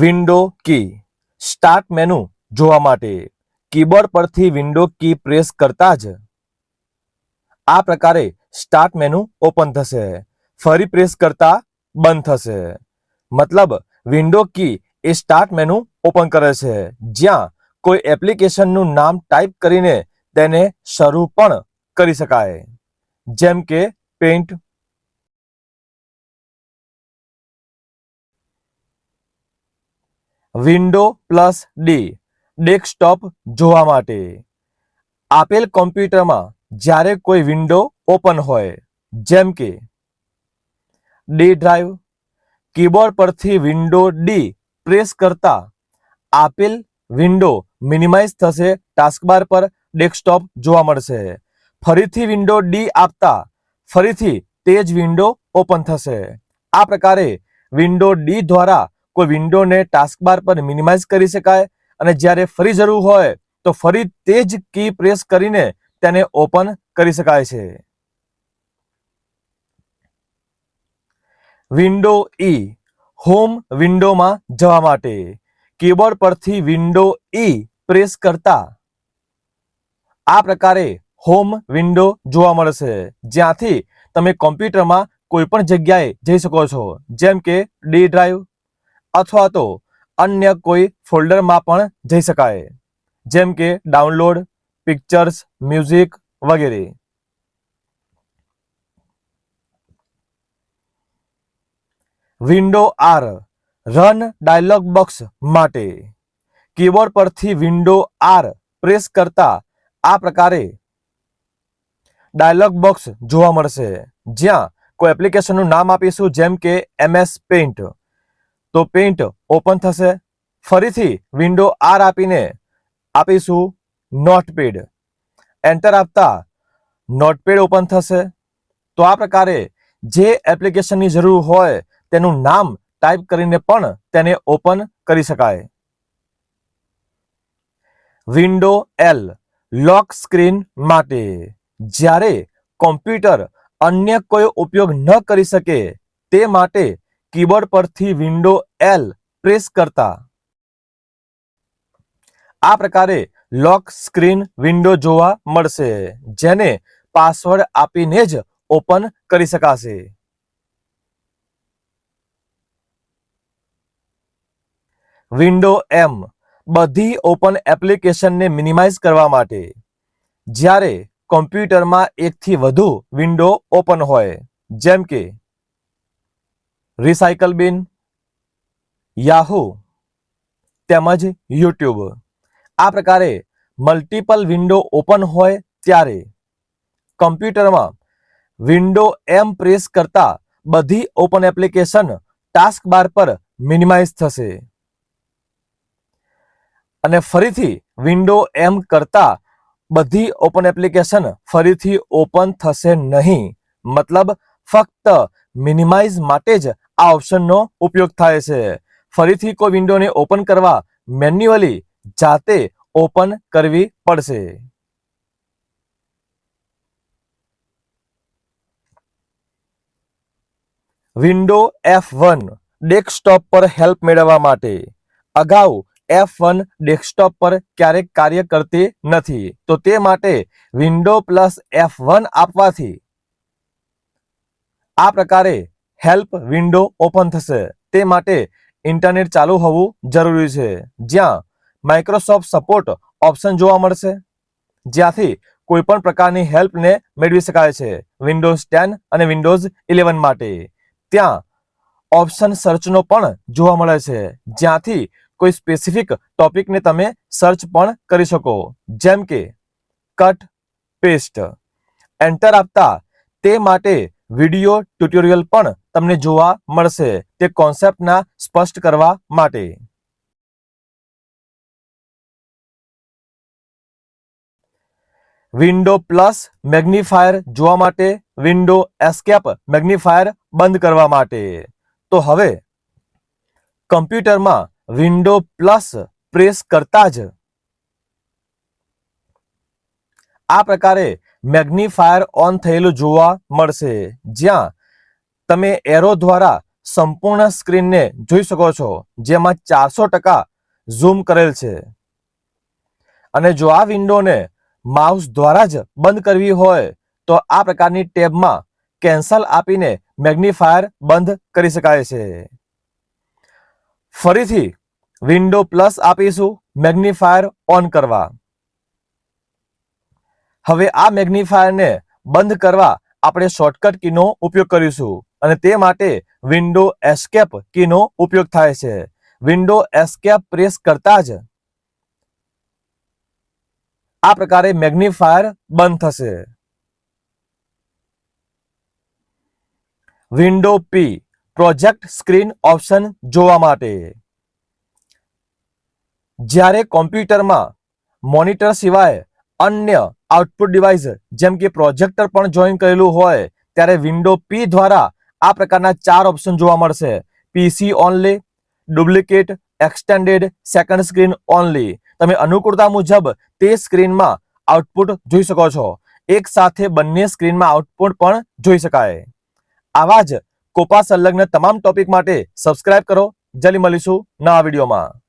Window કી. Start menu જોવા માટે keyboard પરથી વિન્ડો કી પ્રેસ કરતા જ આ પ્રકારે સ્ટાર્ટ મેનુ ઓપન થશે. ફરી પ્રેસ કરતા બંધ થશે. મતલબ વિન્ડો કી એ સ્ટાર્ટ મેનુ ઓપન કરે છે. જ્યાં કોઈ એપ્લિકેશનનું નામ ટાઈપ કરીને તેને શરૂ પણ કરી શકાય. જેમ કે paint window plus D, desktop જોવા માટે. આપેલ કોમ્પ્યુટરમાં જ્યારે કોઈ વિન્ડો ઓપન હોય, જેમ કે ડી ડ્રાઈવ, કીબોર્ડ પરથી વિન્ડો ડી પ્રેસ કરતા આપેલ વિન્ડો મિનિમાઇઝ થશે ટાસ્કબાર પર ડેસ્કટોપ જોવા મળશે. ફરીથી વિન્ડો ડી આપતા ફરીથી તે જ વિન્ડો ઓપન થશે. આ પ્રકારે વિન્ડો ડી દ્વારા કોઈ વિન્ડોને ટાસ્કબાર પર મિનિમાઇઝ કરી શકાય અને જ્યારે ફરી જરૂર હોય તો ફરી તે જ કી પ્રેસ કરીને તેને ઓપન કરી શકાય છે. વિન્ડો ઈ હોમ વિન્ડોમાં જવા માટે કીબોર્ડ પરથી વિન્ડો ઈ પ્રેસ કરતા આ પ્રકારે હોમ વિન્ડો જોવા મળશે. જ્યાંથી તમે કોમ્પ્યુટરમાં કોઈ પણ જગ્યાએ જઈ શકો છો. જેમ કે ડી ડ્રાઈવ અથવા તો અન્ય કોઈ ફોલ્ડરમાં પણ જઈ શકાય. જેમ કે ડાઉનલોડ, પિક્ચર્સ, મ્યુઝિક વગેરે. Window R. Run dialog box માટે. કીબોર્ડ પરથી વિન્ડો આર પ્રેસ કરતા આ પ્રકારે ડાયલોગ બોક્સ જોવા મળશે. જ્યાં કોઈ એપ્લિકેશનનું નામ આપીશું જેમ કે એમએસ પેઇન્ટ. તો પેઇન્ટ ઓપન થશે. ફરીથી વિન્ડો આર આપીને આપીશું નોટપેડ એન્ટર આપતા નોટપેડ ઓપન થશે. તો આ પ્રકારે જે એપ્લિકેશનની જરૂર હોય તેનું નામ ટાઈપ કરીને પણ તેને ઓપન કરી શકાય. વિન્ડો એલ લોક સ્ક્રીન માટે. જ્યારે કોમ્પ્યુટર અન્ય કોઈ ઉપયોગ ન કરી શકે, તે માટે કીબોર્ડ પરથી વિન્ડો એલ પ્રેસ કરતા. આ પ્રકારે લોક સ્ક્રીન વિન્ડો જોવા મળશે, જેને પાસવર્ડ આપીને જ ઓપન કરી શકાશે. વિન્ડો એમ બધી ઓપન એપ્લિકેશનને મિનિમાઇઝ કરવા માટે. જ્યારે કોમ્પ્યુટરમાં એકથી વધુ વિન્ડો ઓપન હોય, જેમ કે રિસાયકલ બિન યાહુ તેમજ યુટ્યુબ આ પ્રકારે મલ્ટિપલ વિન્ડો ઓપન હોય ત્યારે કમ્પ્યુટરમાં વિન્ડો એમ પ્રેસ કરતા બધી ઓપન એપ્લિકેશન ટાસ્ક બાર પર મિનિમાઇઝ થશે. અને ફરીથી વિન્ડો એમ કરતા બધી ઓપન એપ્લિકેશન ફરીથી ઓપન થશે નહીં. મતલબ ફક્ત મિનિમાઇઝ માટે જ આ ઓપ્શનનો ઉપયોગ થાય છે. ફરીથી કોઈ વિન્ડોને ઓપન કરવા મેન્યુઅલી જાતે ઓપન કરવી પડશે. વિન્ડો એફ વન ડેસ્કટોપ પર હેલ્પ મેળવવા માટે. અગાઉ એફ વન ડેસ્કટોપ પર ક્યારેક કાર્ય કરતી નથી. તો તે માટે વિન્ડો પ્લસ એફ વન આપવાથી આ પ્રકારે હેલ્પ વિન્ડો ઓપન થશે. તે માટે ઇન્ટરનેટ ચાલુ હોવું જરૂરી છે. જ્યાં માઇક્રોસોફ્ટ સપોર્ટ ઓપ્શન જોવા મળશે. જ્યાંથી કોઈ પણ પ્રકારની હેલ્પને મેળવી શકાય છે. વિન્ડોઝ ટેન અને વિન્ડોઝ ઇલેવન માટે. ત્યાં ઓપ્શન સર્ચનો પણ જોવા મળે છે. જ્યાંથી કોઈ સ્પેસિફિક ટોપિકને તમે સર્ચ પણ કરી શકો. જેમ કે કટ, પેસ્ટ. એન્ટર આપતા તે માટે વિડિયો ટ્યુટોરિયલ પણ તમને જોવા મળશે તે કોન્સેપ્ટના સ્પષ્ટ કરવા માટે. વિન્ડો પ્લસ મેગ્નિફાયર જોવા માટે વિન્ડો એસ્કેપ મેગ્નિફાયર બંધ કરવા માટે. તો હવે કમ્પ્યુટરમાં વિન્ડો પ્લસ પ્રેસ કરતા જ આ પ્રકારે મેગ્નિફાયર ઓન થયેલું જોવા મળશે. જ્યાં તમે એરો દ્વારા સંપૂર્ણ સ્ક્રીનને જોઈ શકો છો, જેમાં ચારસો ટકા ઝૂમ કરેલ છે. અને જો આ વિન્ડોને માઉસ દ્વારા જ બંધ કરવી હોય, તો આ પ્રકારની ટેબમાં કેન્સલ આપીને મેગ્નિફાયર બંધ કરી શકાય છે. ફરીથી વિન્ડો પ્લસ આપીશું મેગ્નિફાયર ઓન કરવા. હવે આ મેગ્નિફાયરને બંધ કરવા આપણે શોર્ટકટ કીનો ઉપયોગ કરીશું અને તે માટે વિન્ડો એસ્કેપ કીનો ઉપયોગ થાય છે. વિન્ડો એસ્કેપ પ્રેસ કરતા જ આ પ્રકારે મેગ્નિફાયર બંધ થશે. Window P, project screen option જોવા માટે. જ્યારે કોમ્પ્યુટરમાં મોનિટર સિવાય અન્ય આઉટપુટ ડિવાઇસ જેમ કે પ્રોજેક્ટર પણ જોઈન કરેલું હોય, ત્યારે વિન્ડો પી દ્વારા આ પ્રકારના ચાર ઓપ્શન જોવા મળશે. PC only duplicate extended second screen only તમે અનુકૂળતા મુજબ તે સ્ક્રીનમાં આઉટપુટ જોઈ શકો છો. એક સાથે બંને સ્ક્રીનમાં આઉટપુટ પણ જોઈ શકાય. આવા જ કોપા સંલગ્ન તમામ ટોપિક માટે સબસ્ક્રાઇબ કરો. જલ્દી મળીશું નવા વિડીયોમાં.